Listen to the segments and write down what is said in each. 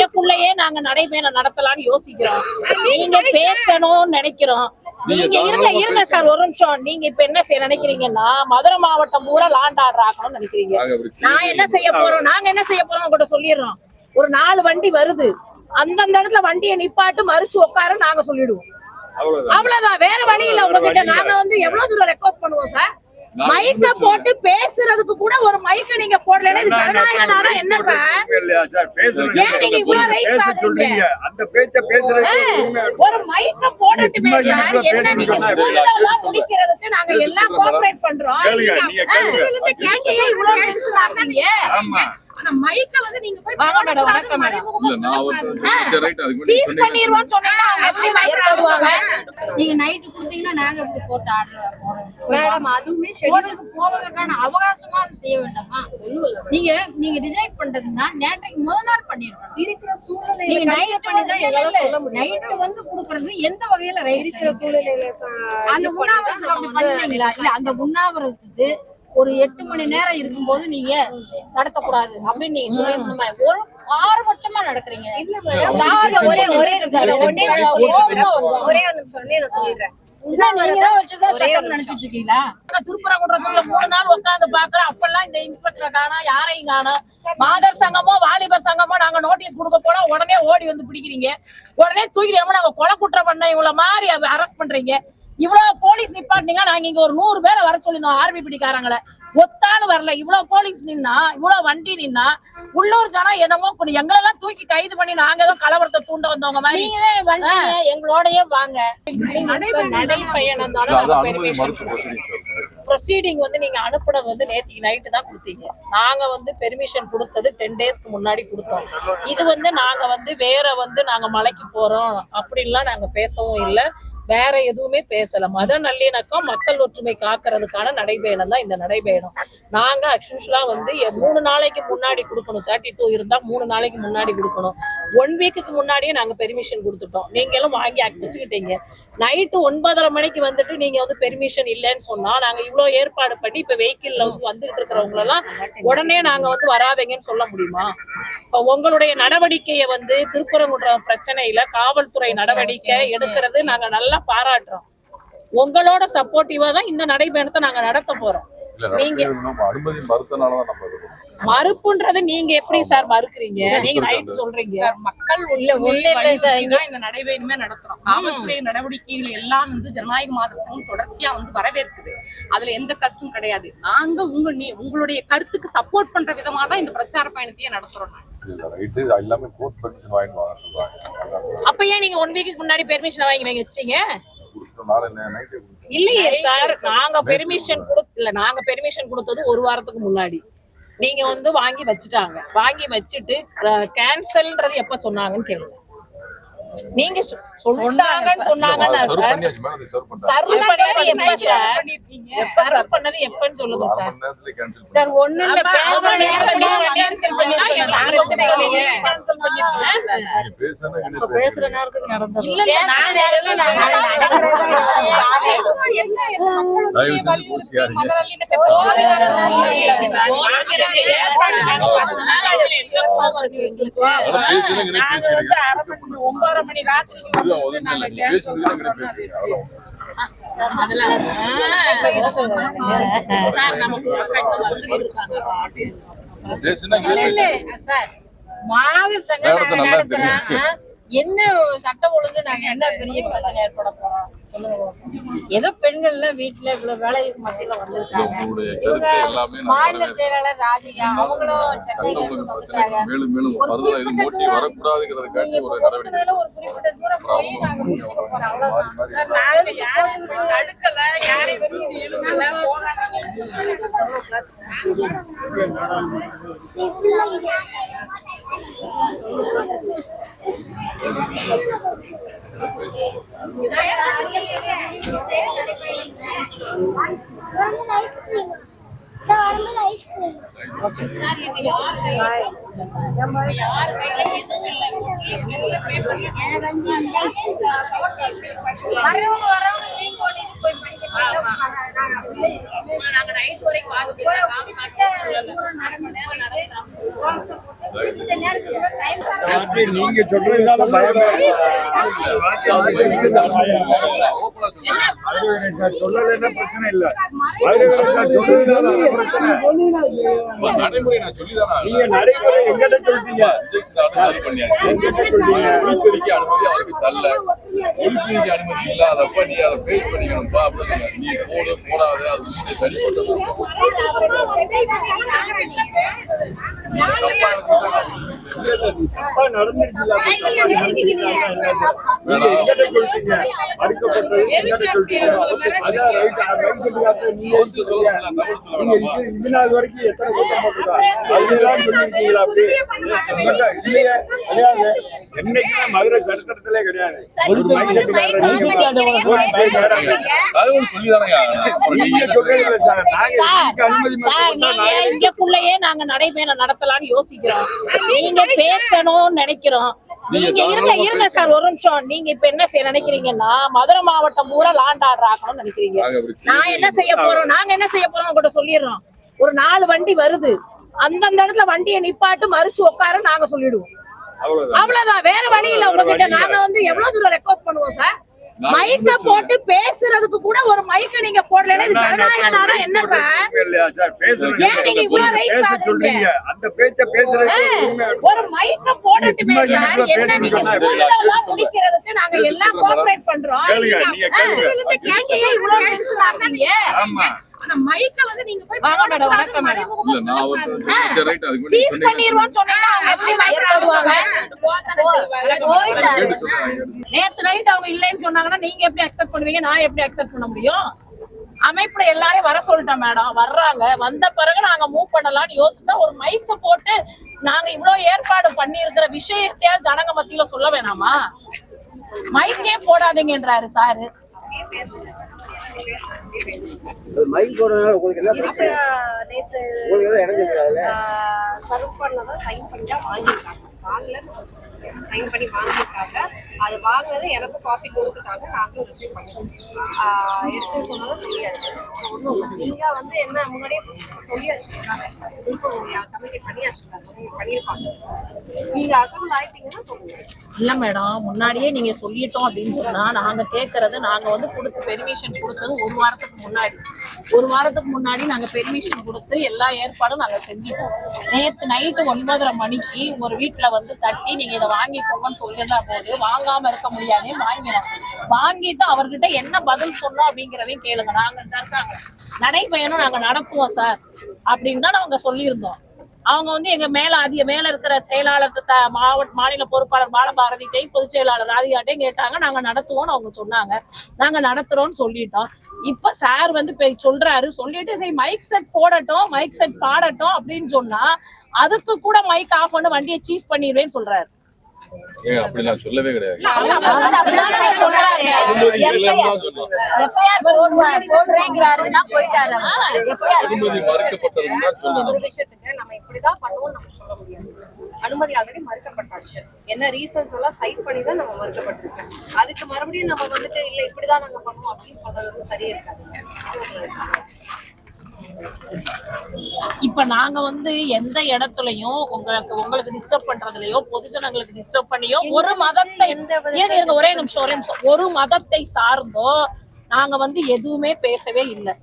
எங்கக்குள்ளேயே நாங்க நடைபயணம் நடத்தலாம்னு யோசிக்கிறோம். நீங்க பேசணும்னு நினைக்கிறோம். நீங்க இருங்க இருங்க சார் ஒரு நிமிஷம். நீங்க இப்ப என்ன செய்ய நினைக்கிறீங்கன்னா மதுரை மாவட்டம் பூரா லாண்ட் ஆர்டர் ஆகணும்னு நினைக்கிறீங்க. நான் என்ன செய்ய போறோம்? நாங்க என்ன செய்ய போறோம் உங்ககிட்ட சொல்லிடுறோம். ஒரு நாலு வண்டி வருது. அந்தந்த இடத்துல வண்டியை நிப்பாட்டு மறிச்சு உட்கார நாங்க சொல்லிடுவோம். அவ்வளவுதான். வேற வழி இல்ல உங்ககிட்ட. நாங்க வந்து எவ்வளவு தூரம் ரெக்வஸ்ட் பண்ணுவோம் சார்? மைக்க போட்டு பேசுறதுக்கு கூட ஒரு மைக்க நீங்க போடலைன்னா இது ஜனநாயக நாடா என்ன சார்? பேசுறது ஏன் நீங்க இவ்வளவு ரைஸ் ஆகுறீங்க? அந்த பேச்ச இருக்கு. ஒரு மைக்க போடட்டுமே சார். என்ன நீங்க சூழ்நிலாம் முடிக்கிறதுக்கு நாங்க எல்லாம் கோஆபரேட் பண்றோம். நீங்க கேளுங்க. இவ்வளவு டென்ஷன் ஆகுறீங்க ஆமா. ஆனா மைக்க வந்து நீங்க போய் வாங்க மேடம் வணக்கம் மேடம் சீஸ் சொன்னீங்கன்னா அவங்க எப்படி மைக் போடுவாங்க நீங்க நைட்டு கொடுத்தீங்கன்னா நாங்க எப்படி கோர்ட் ஆர்டர் போடுறோம் மேடம் அதுவுமே கோர்ட்டுக்கு போவதற்கான அவகாசமா அது செய்ய வேண்டாமா? நீங்க நீங்க டிசைட் பண்றதுன்னா நேற்றைக்கு முதல் நாள் பண்ணிருக்கணும். இருக்கிற சூழ்நிலையில நீங்க கஷ்டப்பட்டு நைட் பண்ணி தான் எங்களால சொல்ல முடியும். நைட்டு வந்து குடுக்கறது எந்த வகையில ரைட் இருக்கிற சூழ்நிலையில அந்த இல்ல அந்த உண்ணாவிரதத்துக்கு ஒரு எட்டு மணி நேரம் இருக்கும்போது நீங்க நடத்தக்கூடாது அப்படின்னு நீங்க சொல்லணுமா ஒரு ஆறுபட்சமா நடக்கிறீங்க. சார் ஒரே ஒரே இருக்காரு ஒண்ணே ஒரே ஒரே நிமிஷம். நான் சொல்லிடுறேன். திருப்பரங்குன்றத்துல மூணு நாள் உட்கார்ந்து பாக்குறோம் அப்பெல்லாம் இந்த இன்ஸ்பெக்டர் காணோம் யாரையும் காணோம். மாதர் சங்கமோ வாலிபர் சங்கமோ நாங்க நோட்டீஸ் கொடுக்க போனா உடனே ஓடி வந்து பிடிக்கிறீங்க. உடனே தூக்கிட்டு நாங்க கொலை குற்றம் பண்ண இவ்வளவு மாதிரி அரெஸ்ட் பண்றீங்க. இவ்வளவு போலீஸ் நிப்பாட்டினீங்க நாங்க இங்க ஒரு நூறு பேரை வர சொல்லிருந்தோம் ஆர்மி பிடிக்காரங்கள. ஒத்தான்னு வரல. இவ்வளவு போலீஸ் நின்னா இவ்வளவு வண்டி நின்னா உள்ளூர் ஜனம் என்னமோ எங்களெல்லாம் தூக்கி கைது பண்ணி நாங்க ஏதோ கலவரத்தை தூண்ட வந்தவங்க மாதிரி. எங்களோடயே வாங்க. நடைபயணம். ப்ரொசீடிங் வந்து நீங்க அனுப்புனது வந்து நேத்திக்கு நைட்டு தான் கொடுத்தீங்க. நாங்க வந்து பெர்மிஷன் கொடுத்தது டென் டேஸ்க்கு முன்னாடி கொடுத்தோம். இது வந்து நாங்க வந்து வேற வந்து நாங்க மலைக்கு போறோம். அப்படின்லாம் நாங்க பேசவும் இல்லை. வேற எதுவுமே பேசல. மத நல்லிணக்கம் மக்கள் ஒற்றுமை காக்கிறதுக்கான நடைபயணம் தான் இந்த நடைபயணம். நாங்க அக்ஷுஷலா வந்து மூணு நாளைக்கு முன்னாடி கொடுக்கணும். தேர்ட்டி டூ இருந்தா மூணு நாளைக்கு முன்னாடி கொடுக்கணும். ஒன் வீக்குக்கு முன்னாடியே நாங்க பெர்மிஷன் கொடுத்துட்டோம். நீங்களும் வாங்கி வச்சுக்கிட்டீங்க. நைட்டு ஒன்பதரை மணிக்கு வந்துட்டு நீங்க வந்து பெர்மிஷன் இல்லைன்னு சொன்னா நாங்க இவ்வளவு ஏற்பாடு பண்ணி இப்ப வெஹிக்கிள்ல வந்து வந்துட்டு இருக்கிறவங்க எல்லாம் உடனே நாங்க வந்து வராதீங்கன்னு சொல்ல முடியுமா? இப்ப உங்களுடைய நடவடிக்கையை வந்து திருப்பரங்குன்றம் பிரச்சனையில காவல்துறை நடவடிக்கை எடுக்கிறது நாங்க நல்லா பாராட்டுறோம். உங்களோட சப்போர்ட்டிவா தான் இந்த நடைபயணத்தை நாங்க நடத்த போறோம். நீங்க தான். மறுப்புன்றது நீங்க எப்படி சார் மறுக்கிறீங்க? நீங்க நைட் சொல்றீங்க. சார், மக்கள் உள்ள இங்க- இந்த நடைபயணமே நடத்துறோம். காவல்துறை நடவடிக்கைகள் எல்லாம் வந்து ஜனநாயக சங்கம் தொடர்ச்சியா வந்து வரவேற்குது. அதுல எந்த கருத்தும் கிடையாது. நாங்க உங்க நீ உங்களுடைய கருத்துக்கு சப்போர்ட் பண்ற விதமா தான் இந்த பிரச்சார பயணத்தையே நடத்துறோம் நாங்க. இல்ல, இது எல்லாமே court permission வாங்கிட்டு வாங்க சொல்றாங்க. அப்ப ஏன் நீங்க ஒன் வீக்கு முன்னாடி பெர்மிஷன் வாங்கி வைங்க வச்சீங்க? கொடுத்த நாளை நே- night ஏ கொடுத்துட்டோம். இல்லையே சார் நாங்க பெர்மிஷன் கொடுக்கல நாங்க பெர்மிஷன் கொடுத்தது ஒரு வாரத்துக்கு முன்னாடி. நீங்க வந்து வாங்கி வச்சுட்டாங்க. வாங்கி வச்சுட்டு கேன்சல்ன்றது எப்ப சொன்னாங்கன்னு கேளுங்க. நீங்க சொன்னாங்கன்னா பண்ணிட்டாங்க. சர்வ் பண்ணது எப்ப சார்? சர்வ் பண்ணது எப்பன்னு சொல்லுங்க சார் சார் ஒண்ணு இல்ல பேசுற நேரத்துல பண்ணினா எங்களுக்கு பிரச்சனை இல்லையே. பேசுனா கிடையாது. பேசுற நேரத்துக்கு நடந்தது. இல்ல, நான் நேரத்துல. ஒன்பதரை மணி ராத்திரிக்கு என்ன சட்ட ஒழுங்கு நாங்க என்ன பெரிய பிரச்சனை ஏற்பட போறோம். ஏதோ பெண்கள் எல்லாம் வீட்டுல இவ்வளவு வேலைக்கு மத்தியில வந்திருக்காங்க. இவங்க மாநில. செயலாளர் ராதிகா அவங்களும் சென்னையில இருந்து வந்துட்டாங்க. ஒரு குறிப்பிட்ட தூரம் ஒரு குறிப்பிட்ட போய் நாங்க முடிச்சுக்க போறோம். அவ்வளவுதான். மாறி மாறி நாங்க யாரையும் தடுக்கல யாரையும் வந்து இழுக்கல போகாதீங்கன்னு ஐஸ்கிரீம் வரும்போது ஐஸ்கிரீம் யார் கையில எதுவும் இல்லை வரவங்க வரவங்க மீன் போட்டு போய் படிக்க நாங்க நைட் வரைக்கும் வாங்க தூரம் நடந்து போய் ஓரத்தை போட்டு அப்படி நீங்க சொல்றதுனால பயமே பிரச்சனை இல்ல. நடைமுறை நீங்க நடைமுறை எங்கிட்ட சொல்லிட்டீங்க. அனுமதி எங்கிட்ட சொல்லிட்டீங்க. அனுமதி அவருக்கு தரல. உள்குறிக்கு அனுமதி இல்லாதப்ப நீ அதை ஃபேஸ் பண்ணிக்கணும்ப்பா அப்படின்னு சொல்றாங்க நீ போடு போடாது அது நீங்க சரிப்பட்டது தப்பா வந்து சொல்ல வரைக்கும் எத்தனை கூட்டம் போட்டுருக்கா அதெல்லாம் சொல்லிருக்கீங்களா அப்படி? இல்லையே கிடையாது என்னைக்குமே மதுரை சரித்திரத்திலே கிடையாது. நீங்க இல்ல சார். நாங்க அனுமதி நீங்க இங்கக்குள்ளேயே நாங்க நடைபயணம் நடத்தலாம்னு யோசிக்கிறோம். நீங்க பேசணும்னு நினைக்கிறோம். நீங்க இருங்க இருங்க சார் ஒரு நிமிஷம். நீங்க இப்ப என்ன செய்ய நினைக்கிறீங்கன்னா மதுரை மாவட்டம் பூரா லாண்ட் ஆர்டர் ஆகணும்னு நினைக்கிறீங்க. நான் என்ன செய்ய போறோம்? நாங்க என்ன செய்ய போறோம்? உங்கள்கிட்ட சொல்லிடுறோம். ஒரு நாலு வண்டி வருது. அந்தந்த இடத்துல வண்டியை நிப்பாட்டு மறிச்சு உட்கார நாங்க சொல்லிடுவோம். அவ்வளவுதான். வேற வழி இல்ல உங்ககிட்ட. நாங்க வந்து எவ்வளவு தூரம் ரெக்வஸ்ட் பண்ணுவோம் சார் மைக்க போட்டு பேசுறதுக்கு கூட ஒரு மைக்க நீங்க போடலைன்னா இது ஜனநாயக நாடா என்ன சார் பேசுறது ஏன் நீங்க இவ்வளவு ரைஸ் ஆகுறீங்க? அந்த பேச்ச இருக்கு. ஒரு மைக்க போடட்டுமே சார் என்ன நீங்க ஸ்கூல்லாம் முடிக்கிறதுக்கு நாங்க எல்லாம் கோஆபரேட் பண்றோம். கேளுங்க, நீங்க ஏன் இவ்வளவு டென்ஷன் ஆகுறீங்க ஆமா. ஆனா மைக்க வந்து நீங்க போய் வாங்க மேடம் வணக்கம் மேடம் இல்ல நான் ஒரு சரி, right, அதுக்கு முன்னாடி சீஸ். பண்ணிடுவோம் சொன்னீங்கன்னா அவங்க எப்படி கேட்டு சொல்றேன். நேத்து நைட் அவங்க இல்லைன்னு சொன்னாங்கன்னா நீங்க எப்படி அக்செப்ட் பண்ணுவீங்க? நான் எப்படி அக்செப்ட் பண்ண முடியும்? அமைப்புல எல்லாரையும் வர சொல்லிட்டேன் மேடம் வர்றாங்க. வந்த பிறகு நாங்க மூவ் பண்ணலாம்னு யோசிச்சா ஒரு மைக்க போட்டு நாங்க இவ்வளவு ஏற்பாடு பண்ணி இருக்கிற விஷயத்தையா ஜனங்க மத்தியில சொல்ல வேணாமா? மைக்கே போடாதீங்கன்றாரு சாரு. மைக் போடுறதுனால உங்களுக்கு என்ன இப்ப நேத்து உங்களுக்கு எதாவது இணைஞ்சிருக்காதுல்ல சர்வ் பண்ணதை சைன் பண்ணி தான் வாங்கல சைன் பண்ணி வாங்கியிருக்காங்க. அது வாங்கினது எனக்கு காப்பி கொடுத்துருக்காங்க நாங்களும் ரிசீவ் பண்ணிட்டோம். எடுத்து சொன்னதும் சொல்லியாச்சு. ஒன்றும் இல்லை. வந்து என்ன முன்னாடியே சொல்லியாச்சு. இப்போ கம்யூனிகேட் பண்ணியாச்சு. நீங்க பண்ணியிருப்பாங்க நீங்க அசம்பிள் ஆயிட்டீங்கன்னா சொல்லுங்க. இல்ல மேடம் முன்னாடியே நீங்க சொல்லிட்டோம் அப்படின்னு சொன்னா நாங்க கேக்குறது நாங்க வந்து கொடுத்து பெர்மிஷன் கொடுத்தது ஒரு வாரத்துக்கு முன்னாடி. ஒரு வாரத்துக்கு முன்னாடி நாங்க பெர்மிஷன் கொடுத்து எல்லா ஏற்பாடும் நாங்க செஞ்சுட்டோம். நேத்து நைட்டு ஒன்பதரை மணிக்கு ஒரு வீட்டுல வந்து தட்டி நீங்க இதை வாங்கிக்கோங்கன்னு சொல்லுனா போது வாங்காம இருக்க முடியாது வாங்கினோம். வாங்கிட்டு அவர்கிட்ட என்ன பதில் சொன்னோம் அப்படிங்கிறதையும் கேளுங்க. நாங்க இருக்காங்க. நடைபயணம் நாங்க நடத்துவோம் சார் அப்படின்னு தான் நாங்க சொல்லியிருந்தோம். அவங்க வந்து எங்க மேல அதிக மேல இருக்கிற செயலாளர் த- மாவட்ட மாநில பொறுப்பாளர் பாலபாரதிட்டையும் பொதுச் செயலாளர் ராதிகாட்டையும் கேட்டாங்க. நாங்க நடத்துவோம்னு அவங்க சொன்னாங்க. நாங்க நடத்துறோம்னு சொல்லிட்டோம். இப்ப சார் வந்து சொல்றாரு. சொல்லிட்டு சரி மைக் செட் போடட்டும் மைக் செட் பாடட்டும் அப்படின்னு சொன்னா அதுக்கு கூட மைக் ஆஃப் பண்ணி வண்டியை சீஸ் பண்ணிடுவேன்னு சொல்றாரு. சொல்லவே கிடையாது. போயிட்டாரு. அனுமதி மறுக்கப்பட்டதுன்னு தான் சொல்லணும். ஒரு விஷயத்துக்கு நம்ம இப்படிதான் பண்ணுவோம் நம்ம சொல்ல முடியாது. அனுமதி ஆல்ரெடி மறுக்கப்பட்டாச்சு. என்ன ரீசன்ஸ் எல்லாம் சைட் பண்ணி தான் நம்ம மறுக்கப்பட்டிருக்கு அதுக்கு மறுபடியும் நம்ம வந்துட்டு இல்ல இப்படிதான் நாங்க பண்ணுவோம் அப்படின்னு சொல்றது சரியா இருக்காது. இப்ப நாங்க வந்து எந்த இடத்துலயும் உங்களுக்கு உங்களுக்கு டிஸ்டர்ப் பண்றதுலயோ பொதுஜனங்களுக்கு டிஸ்டர்ப் பண்ணியோ ஒரு மதத்தை இருங்க ஒரே நிமிஷம் ஒரே நிமிஷம். ஒரு மதத்தை சார்ந்தோ நாங்க வந்து எதுவுமே பேசவே இல்லை.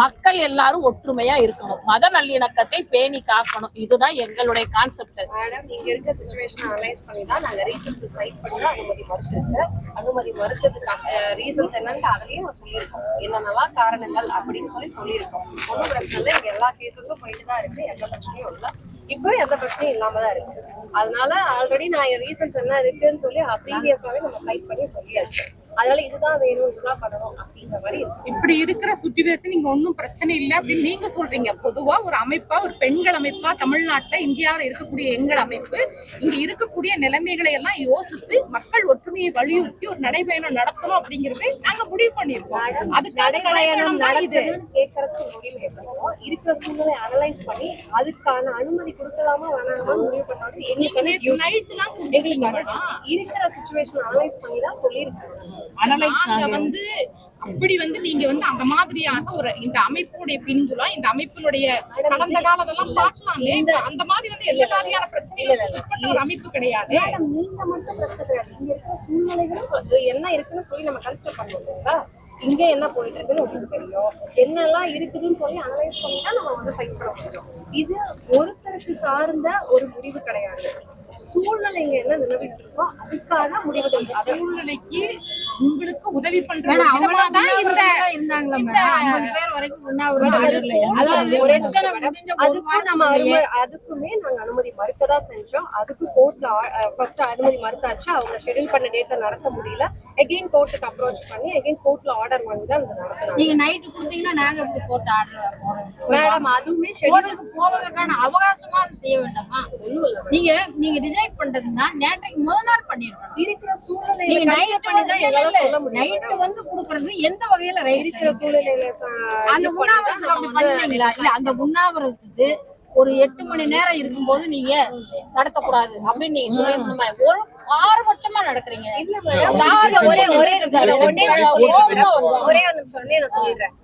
மக்கள் எல்லாரும் ஒற்றுமையா இருக்கணும். மத நல்லிணக்கத்தை பேணி காக்கணும். இதுதான் எங்களுடைய கான்செப்ட் மேடம் நீங்க இருக்க சுச்சுவேஷன் அனலைஸ் பண்ணி தான் நாங்க ரீசன்ஸ் சைட் பண்ணி அனுமதி மறுத்திருக்கு. அனுமதி மறுத்ததுக்கான ரீசன்ஸ் என்னன்னு அதுலயும் நான் சொல்லியிருக்கோம். என்னென்னலாம் காரணங்கள் அப்படின்னு சொல்லி சொல்லியிருக்கோம். ஒன்றும் பிரச்சனை இல்லை. இங்க எல்லா கேசஸும் போயிட்டு தான் இருக்கு. எந்த பிரச்சனையும் இல்லை. இப்போ எந்த பிரச்சனையும் இல்லாம தான் இருக்கு. அதனால ஆல்ரெடி நான் ரீசன்ஸ் என்ன இருக்குன்னு சொல்லி ப்ரீவியஸாவே நம்ம சைட் பண்ணி சொல்லியாச்சு. அதனால இதுதான் வேணும் இதுதான் பண்ணணும் அப்படிங்கிற மாதிரி இப்படி இருக்கிற சுச்சுவேஷன் இங்க ஒண்ணும் பிரச்சனை இல்ல அப்படின்னு நீங்க சொல்றீங்க. பொதுவா ஒரு அமைப்பா ஒரு பெண்கள் அமைப்பா தமிழ்நாட்டுல இந்தியாவுல இருக்கக்கூடிய எங்கள் அமைப்பு இங்க இருக்கக்கூடிய நிலைமைகளை எல்லாம் யோசிச்சு மக்கள் ஒற்றுமையை வலியுறுத்தி ஒரு நடைபயணம் நடத்தணும் அப்படிங்கறது நாங்க முடிவு பண்ணிருக்கோம் அதுக்கான நடைபயணம் நடத்தணும்னு கேட்கறதுக்கு முடிவு எடுக்கணும் இருக்கிற சூழ்நிலை அனலைஸ் பண்ணி அதுக்கான அனுமதி கொடுக்கலாமா வேணாமான்னு முடிவு பண்ணாலும் எங்களுக்கு நைட்டு தான் வேணாம். இருக்கிற சுச்சுவேஷன் அனலைஸ் பண்ணி தான் சொல்லியிருக்காங்க நாங்க வந்து அப்படி வந்து நீங்க வந்து அந்த மாதிரியாக ஒரு இந்த அமைப்புடைய பின்புலம் இந்த அமைப்பினுடைய கடந்த காலத்தெல்லாம் பார்க்கலாமே. இந்த அந்த மாதிரி வந்து எந்த மாதிரியான பிரச்சனைகளும் உட்பட்ட ஒரு அமைப்பு கிடையாது. நீங்க மட்டும் பிரச்சனை கிடையாது. இங்க இருக்கிற சூழ்நிலைகளும் என்ன இருக்குன்னு சொல்லி நம்ம கன்சிடர் பண்ணுவோம் இல்லைங்களா இங்க என்ன போயிட்டு இருக்குன்னு உங்களுக்கு தெரியும். என்னெல்லாம் இருக்குதுன்னு சொல்லி அனலைஸ் பண்ணி தான் நம்ம வந்து சைட் பண்ண முடியும் இது ஒருத்தருக்கு சார்ந்த ஒரு முடிவு கிடையாது. சூழ்நிலைங்க என்ன நிலவிட்டு இருக்கோ அதுக்கான முடிவுகள் சூழ்நிலைக்கு உங்களுக்கு உதவி பண்ற மேடம், ஒரு விதமா அவங்களாம் தான் இந்த இருந்தாங்களா பேர் வரைக்கும் உண்ணாவிரதம் அதாவது ஒரே பிரச்சனை நிமிஷம் முடிஞ்ச ஒரு அதுக்கு நம்ம அதுக்குமே நாங்க அனுமதி மறுக்கதான் செஞ்சோம். அதுக்கு கோர்ட்ல ஃபர்ஸ்ட் அனுமதி மறுத்தாச்சு. அவங்க ஷெட்யூல் பண்ண டேட்ல நடத்த முடியல. எகைன் கோர்ட்டுக்கு அப்ரோச் பண்ணி எகைன் கோர்ட்ல ஆர்டர் வாங்கி தான் நடத்தினாங்க. நீங்க நைட்டு கொடுத்தீங்கன்னா நாங்க எப்படி கோர்ட் ஆர்டர் மேடம் அதுவுமே ஷெட்யூல் கோர்ட்டுக்கு போவதற்கான அவகாசமா செய்ய வேண்டாமா? நீங்க நீங்க ரிசைட் பண்றதுன்னா நேற்றைக்கு முதல் நாள் பண்ணிருக்கணும் இருக்கிற சூழ்நிலையில நீங்க consider நைட்டு பண்ணி தான் எங்களால சொல்ல முடியும். நைட்டு வந்து குடுக்கறது எந்த வகையில இருக்கிற சூழ்நிலையில அந்த அப்படி வந்து பண்ணீங்களா? இல்ல அந்த உண்ணாவிரதத்துக்கு ஒரு எட்டு மணி நேரம் இருக்கும்போது நீங்க நடத்தக்கூடாது அப்படின்னு நீங்க சொல்லணுமா? ஒரு ஆறுபட்சமா நடக்கிறீங்க சாவி ஒரே ஒரே ஒரே ஒரு நிமிஷம். நான் சொல்லிடுறேன்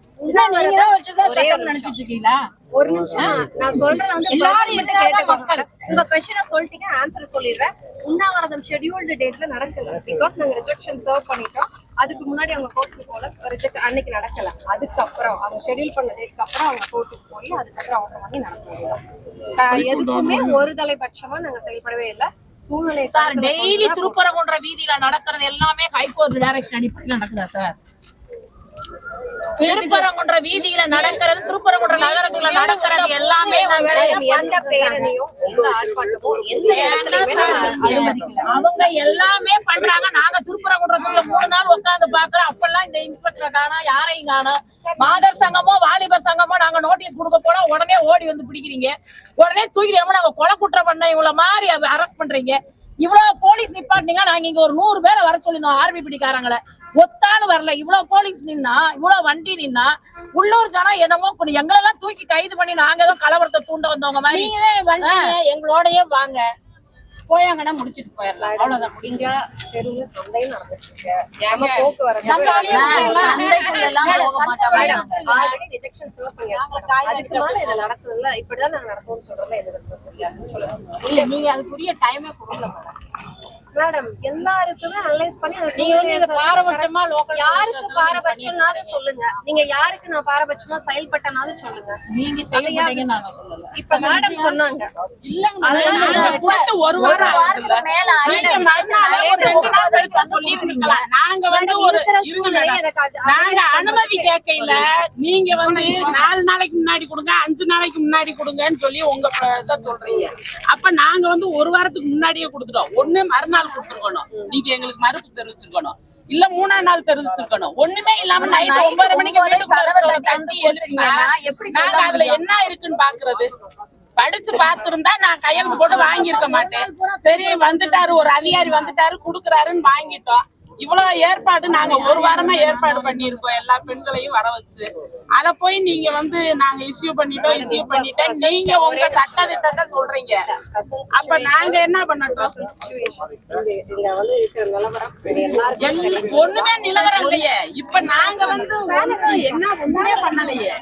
நினைச்சிட்டு இருக்கீங்களா? ஒரு நிமிஷம். நான் சொல்றத வந்து எல்லாரும் கேட்டுக்கோங்க. உங்க கொஸ்டினை சொல்லிட்டீங்க ஆன்சர் சொல்லிடுறேன். உண்ணாவிரதம் ஷெட்யூல்டு டேட்ல நடக்கல. பிகாஸ் நாங்க ரிஜெக்ஷன் சர்வ் பண்ணிட்டோம். அதுக்கு முன்னாடி அவங்க கோர்ட்டுக்கு போல ரிஜெக்ட் அன்னைக்கு நடக்கல. அதுக்கப்புறம் அவங்க ஷெட்யூல் பண்ண டேட்க்கு அப்புறம் அவங்க கோர்ட்டுக்கு போய் அதுக்கப்புறம் அவங்க பண்ணி நடக்கணும் எதுக்குமே ஒரு தலைபட்சமா நாங்க செயல்படவே இல்லை. சூழ்நிலை சார் டெய்லி திருப்பரங்குன்ற வீதியில நடக்கிறது எல்லாமே ஹைகோர்ட் டைரக்ஷன் அடிப்படையில் நடக்குதா சார்? திருப்பரங்குன்ற வீதியில நடக்கிறது திருப்பரங்குன்ற நகரத்துல நடக்கிறது எல்லாமே எந்த பேரணியும் அவங்க எல்லாமே பண்றாங்க. நாங்க திருப்பரங்குன்றத்துல மூணு நாள் உட்கார்ந்து பாக்குறோம். அப்பெல்லாம் இந்த இன்ஸ்பெக்டர் காணோம் யாரையும் காணோம். மாதர் சங்கமோ வாலிபர் சங்கமோ நாங்க நோட்டீஸ் கொடுக்க போனா உடனே ஓடி வந்து பிடிக்கிறீங்க. உடனே தூக்கிட்டு நாங்க கொலை குற்றம் பண்ண இவ்வளவு மாதிரி அரெஸ்ட் பண்றீங்க. இவ்வளவு போலீஸ் நிப்பாட்டினீங்க நாங்க இங்க ஒரு நூறு பேரை வர சொல்லியிருந்தோம் ஆர்மி பிடிக்காரங்கள. ஒத்தாலும் வரல. இவ்வளவு போலீஸ் நின்னா இவ்வளவு வண்டி நின்னா உள்ளூர் ஜனம் என்னமோ இப்ப எங்களெல்லாம் தூக்கி கைது பண்ணி நாங்க ஏதோ கலவரத்தை தூண்ட வந்தவங்க மாதிரி. நீங்களே எங்களோடயே வாங்க. போயாங்கன்னா முடிச்சிட்டு போயிடலாம். அவ்வளவுதான். முடியும் இங்க தெருவுல சண்டை நடந்துட்டு இருக்கு ஏமா போக்குவரத்து சந்தைக்குள்ள எல்லாம் போக மாட்டாங்க. ஆல்ரெடி ரிஜெக்ஷன் சர்வ் பண்ணியாச்சு. அதுக்கு மேல இதை நடத்துறதுல இப்படிதான் நாங்க நடத்துவோம்னு சொல்றதுல எது விருப்பம் சரியா நீங்க அதுக்குரிய டைமே கொடுக்கல மேடம் மேடம் எல்லாருக்குமே அனலைஸ் பண்ணி அதை பாரபட்சமா லோக்கல் யாருக்கு பாரபட்சம்னாலும் சொல்லுங்க. நீங்க யாருக்கு நான் பாரபட்சமா செயல்பட்டனாலும் சொல்லுங்க. நீங்க இப்ப மேடம் சொன்னாங்க. இல்லங்க ஒரு வாரம் ஆகுதுல்ல. நீங்க வந்து ஒரு நாங்க அனுமதி கேட்கையில நீங்க வந்து நாலு நாளைக்கு முன்னாடி கொடுங்க அஞ்சு நாளைக்கு முன்னாடி கொடுங்கன்னு சொல்லி உங்க இதை சொல்றீங்க. அப்ப நாங்க வந்து ஒரு வாரத்துக்கு முன்னாடியே கொடுத்துட்டோம். ஒண்ணு மறுநாள் கொடுத்துருக்கணும். நீங்க எங்களுக்கு மறுப்பு தெரிவிச்சிருக்கணும். இல்ல மூணாம் நாள் தெரிவிச்சிருக்கணும். ஒண்ணுமே இல்லாம நைட் ஒன்பது மணிக்கு தட்டி எழுப்பினா நாங்க அதுல என்ன இருக்குன்னு பாக்குறது? படிச்சு பார்த்திருந்தா நான் கையெழுத்து போட்டு வாங்கியிருக்க மாட்டேன். சரி வந்துட்டாரு ஒரு அதிகாரி வந்துட்டாரு குடுக்குறாருன்னு வாங்கிட்டோம். இவ்வளவு ஏற்பாடு நாங்க ஒரு வாரமா ஏற்பாடு பண்ணியிருக்கோம் எல்லா பெண்களையும் வர வச்சு. அத போய் நீங்க வந்து நாங்க இஷ்யூ பண்ணிட்டோம் இஷ்யூ பண்ணிட்டோம். நீங்க உங்க சட்ட திட்டத்தை சொல்றீங்க. அப்ப நாங்க என்ன பண்ணட்டும்? ஒண்ணுமே நிலவரம் இல்லையே. இப்ப நாங்க வந்து என்ன ஒண்ணுமே பண்ணலையே.